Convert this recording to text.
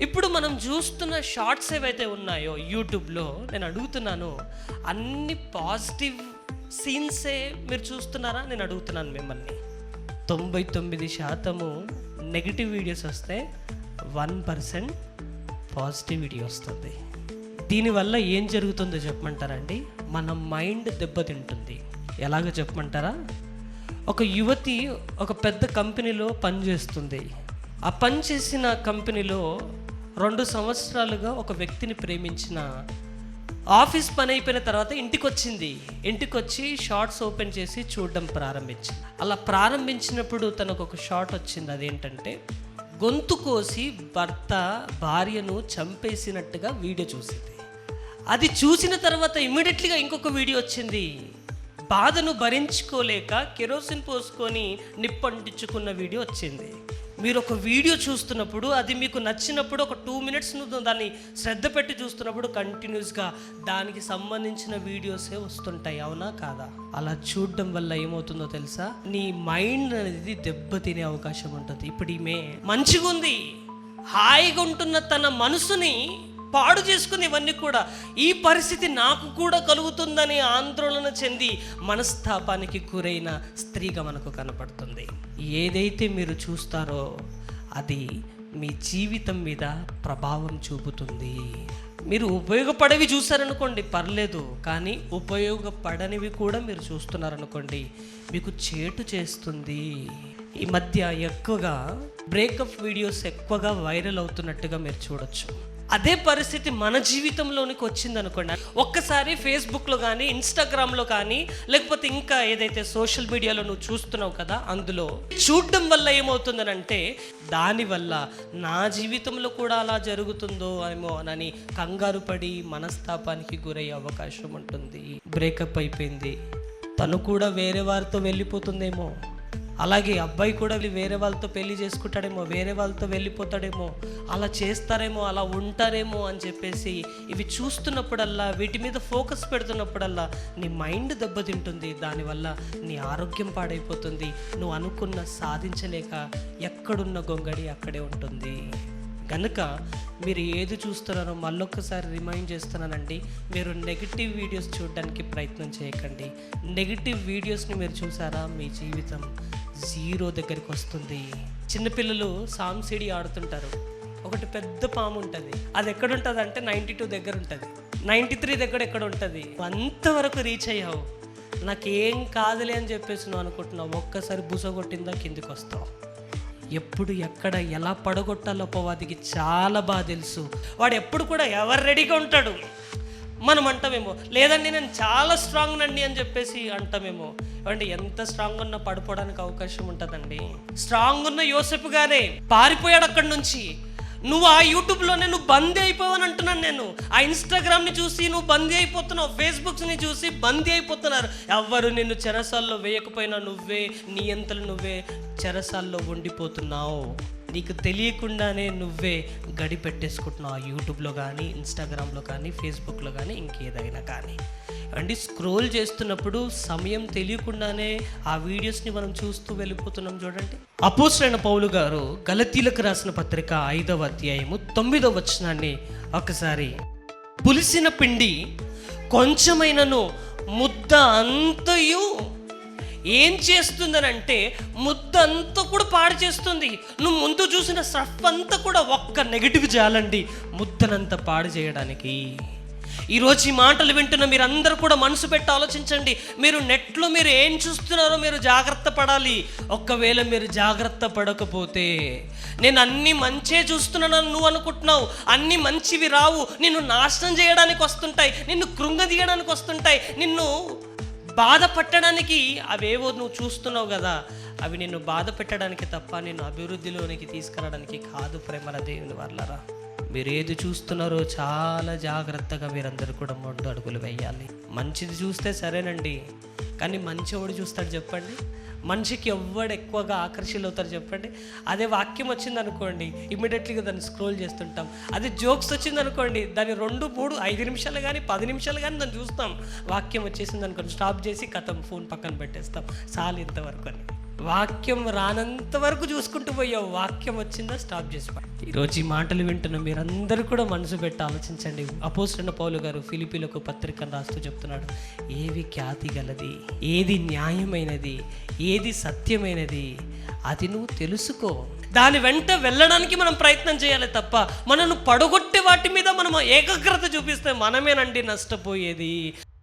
ఇప్పుడు మనం చూస్తున్న షార్ట్స్ ఏవైతే ఉన్నాయో యూట్యూబ్లో నేను అడుగుతున్నాను అన్ని పాజిటివ్ సీన్సే మీరు చూస్తున్నారా? నేను అడుగుతున్నాను మిమ్మల్ని. తొంభై తొమ్మిది శాతము నెగిటివ్ వీడియోస్ వస్తే వన్ పర్సెంట్ పాజిటివ్ వీడియో వస్తుంది. దీనివల్ల ఏం జరుగుతుందో చెప్పమంటారండి మన మైండ్ దెబ్బతింటుంది. ఎలాగో చెప్పమంటారా? ఒక యువతి ఒక పెద్ద కంపెనీలో పనిచేస్తుంది. ఆ పని చేసిన కంపెనీలో రెండు సంవత్సరాలుగా ఒక వ్యక్తిని ప్రేమించిన ఆఫీస్ పని అయిపోయిన తర్వాత ఇంటికి వచ్చింది ఇంటికి వచ్చి షార్ట్స్ ఓపెన్ చేసి చూడడం ప్రారంభించింది. అలా ప్రారంభించినప్పుడు తనకు ఒక షార్ట్ వచ్చింది. అదేంటంటే గొంతు కోసి భర్త భార్యను చంపేసినట్టుగా వీడియో చూసింది. అది చూసిన తర్వాత ఇమ్మీడియట్లీగా ఇంకొక వీడియో వచ్చింది. బాధను భరించుకోలేక కెరోసిన్ పోసుకొని నిప్పంటించుకున్న వీడియో వచ్చింది. మీరు ఒక వీడియో చూస్తున్నప్పుడు అది మీకు నచ్చినప్పుడు ఒక టూ మినిట్స్ నువ్వు దాన్ని శ్రద్ధ పెట్టి చూస్తున్నప్పుడు కంటిన్యూస్గా దానికి సంబంధించిన వీడియోసే వస్తుంటాయి అవునా కాదా? అలా చూడడం వల్ల ఏమవుతుందో తెలుసా? నీ మైండ్ అనేది దెబ్బతినే అవకాశం ఉంటుంది. ఇప్పుడు ఈమె మంచిగా ఉంది హాయిగా ఉంటున్న తన మనసుని పాడు చేసుకుని ఇవన్నీ కూడా ఈ పరిస్థితి నాకు కూడా కలుగుతుందని ఆందోళన చెంది మనస్తాపానికి గురైన స్త్రీగా మనకు కనపడుతుంది. ఏదైతే మీరు చూస్తారో అది మీ జీవితం మీద ప్రభావం చూపుతుంది. మీరు ఉపయోగపడేవి చూశారనుకోండి పర్లేదు కానీ ఉపయోగపడనివి కూడా మీరు చూస్తున్నారనుకోండి మీకు చేటు చేస్తుంది. ఈ మధ్య ఎక్కువగా బ్రేకప్ వీడియోస్ ఎక్కువగా వైరల్ అవుతున్నట్టుగా మీరు చూడొచ్చు. అదే పరిస్థితి మన జీవితంలోనికి వచ్చింది అనుకోండి ఒక్కసారి ఫేస్బుక్లో కానీ ఇన్స్టాగ్రామ్లో కానీ లేకపోతే ఇంకా ఏదైతే సోషల్ మీడియాలో నువ్వు చూస్తున్నావు కదా అందులో చూడడం వల్ల ఏమవుతుందనంటే దానివల్ల నా జీవితంలో కూడా అలా జరుగుతుందో ఏమో అని కంగారు పడి మనస్తాపానికి గురయ్యే అవకాశం ఉంటుంది. బ్రేకప్ అయిపోయింది. తను కూడా వేరే వారితో వెళ్ళిపోతుందేమో. అలాగే అబ్బాయి కూడా వేరే వాళ్ళతో పెళ్ళి చేసుకుంటాడేమో వేరే వాళ్ళతో వెళ్ళిపోతాడేమో అలా చేస్తారేమో అలా ఉంటారేమో అని చెప్పేసి ఇవి చూస్తున్నప్పుడల్లా వీటి మీద ఫోకస్ పెడుతున్నప్పుడల్లా నీ మైండ్ దెబ్బతింటుంది. దానివల్ల నీ ఆరోగ్యం పాడైపోతుంది. నువ్వు అనుకున్న సాధించలేక ఎక్కడున్న గొంగడి అక్కడే ఉంటుంది. కనుక మీరు ఏది చూస్తున్నారో మళ్ళొక్కసారి రిమైండ్ చేస్తున్నానండి. మీరు నెగిటివ్ వీడియోస్ చూడడానికి ప్రయత్నం చేయకండి. నెగిటివ్ వీడియోస్ని మీరు చూసారా మీ జీవితం? జీరో దగ్గరికి వస్తుంది. చిన్నపిల్లలు సాంసిడి ఆడుతుంటారు. ఒకటి పెద్ద పాము ఉంటుంది. అది ఎక్కడ ఉంటుంది అంటే నైంటీ టూ దగ్గర ఉంటుంది. నైంటీ త్రీ దగ్గర ఎక్కడ ఉంటుంది? అంతవరకు రీచ్ అయ్యావు. నాకేం కాదులే అని చెప్పేసి నువ్వు అనుకుంటున్నావు. ఒక్కసారి బుస కొట్టిందా కిందికి వస్తావు. ఎప్పుడు ఎక్కడ ఎలా పడగొట్టాలో పోవాదికి చాలా బాగా తెలుసు. వాడు ఎప్పుడు కూడా ఎవరు రెడీగా ఉంటాడు. మనం అంటామేమో లేదండి నేను చాలా స్ట్రాంగ్ నండి అని చెప్పేసి అంటామేమో. అంటే ఎంత స్ట్రాంగ్ ఉన్నా పడిపోవడానికి అవకాశం ఉంటుందండి? స్ట్రాంగ్ ఉన్న యోసెఫ్ గారే పారిపోయాడు అక్కడి నుంచి. నువ్వు ఆ యూట్యూబ్లోనే నువ్వు బందీ అయిపోవని అంటున్నాను నేను. ఆ ఇన్స్టాగ్రామ్ని చూసి నువ్వు బందీ అయిపోతున్నావు ఫేస్బుక్స్ని చూసి బందీ అయిపోతున్నారు. ఎవ్వరు నిన్ను చెరసాల్లో వేయకపోయినా నువ్వే నీ అంతలు నువ్వే చెరసాల్లో ఉండిపోతున్నావు. నీకు తెలియకుండానే నువ్వే గడిపెట్టేసుకుంటున్నావు ఆ యూట్యూబ్లో కానీ ఇన్స్టాగ్రామ్లో కానీ ఫేస్బుక్లో కానీ ఇంకేదైనా కానీ. అండి స్క్రోల్ చేస్తున్నప్పుడు సమయం తెలియకుండానే ఆ వీడియోస్ని మనం చూస్తూ వెళ్ళిపోతున్నాం చూడండి. అపోసరైన పౌలు గారు గలతీలకు రాసిన పత్రిక ఐదవ అధ్యాయము తొమ్మిదవ వచనాన్ని ఒకసారి. పులిసిన పిండి కొంచెమైనను ముద్ద అంతయు ఏం చేస్తుందనంటే ముద్దంతా కూడా పాడు చేస్తుంది. నువ్వు ముందు చూసిన స్టఫ్ అంతా కూడా ఒక్క నెగిటివ్ జాలండి. ముద్దనంతా పాడు చేయడానికి. ఈరోజు ఈ మాటలు వింటున్న మీరు అందరూ కూడా మనసు పెట్టి ఆలోచించండి. మీరు నెట్లో మీరు ఏం చూస్తున్నారో మీరు జాగ్రత్త పడాలి. ఒక్కవేళ మీరు జాగ్రత్త పడకపోతే నేను అన్ని మంచే చూస్తున్నానని నువ్వు అనుకుంటున్నావు. అన్ని మంచివి రావు. నిన్ను నాశనం చేయడానికి వస్తుంటాయి. నిన్ను కృంగదీయడానికి వస్తుంటాయి. నిన్ను బాధపట్టడానికి అవేవో నువ్వు చూస్తున్నావు కదా అవి నిన్ను బాధ పెట్టడానికి తప్ప నిన్ను అభివృద్ధిలోనికి తీసుకురావడానికి కాదు ప్రేమల దేవుని వాళ్ళరా మీరు ఏది చూస్తున్నారో చాలా జాగ్రత్తగా మీరందరూ కూడా మొండు అడుగులు వేయాలి. మంచిది చూస్తే సరేనండి కానీ మంచివాడు చూస్తాడు చెప్పండి. మనిషికి ఎవ్వడు ఎక్కువగా ఆకర్షితులు చెప్పండి? అదే వాక్యం వచ్చింది అనుకోండి ఇమ్మీడియట్లీగా దాన్ని స్క్రోల్ చేస్తుంటాం. అదే జోక్స్ వచ్చింది అనుకోండి దాన్ని రెండు మూడు ఐదు నిమిషాలు కానీ పది నిమిషాలు కానీ దాన్ని చూస్తాం. వాక్యం వచ్చేసింది అనుకోండి స్టాప్ చేసి కథం ఫోన్ పక్కన పెట్టేస్తాం. చాలు ఇంతవరకు అని. వాక్యం రానంత వరకు చూసుకుంటూ పోయావు. వాక్యం వచ్చిందా? స్టాప్ చేసి ఈరోజు ఈ మాటలు వింటున్న మీరందరూ కూడా మనసు పెట్టి ఆలోచించండి. అపోస్టన్న పౌలు గారు ఫిలిపీలకు పత్రికను రాస్తూ చెప్తున్నాడు. ఏవి ఖ్యాతి గలది? ఏది న్యాయమైనది? ఏది సత్యమైనది? అది నువ్వు తెలుసుకో. దాని వెంట వెళ్ళడానికి మనం ప్రయత్నం చేయాలి తప్ప మనను పడగొట్టే వాటి మీద మనం ఏకాగ్రత చూపిస్తే మనమేనండి నష్టపోయేది.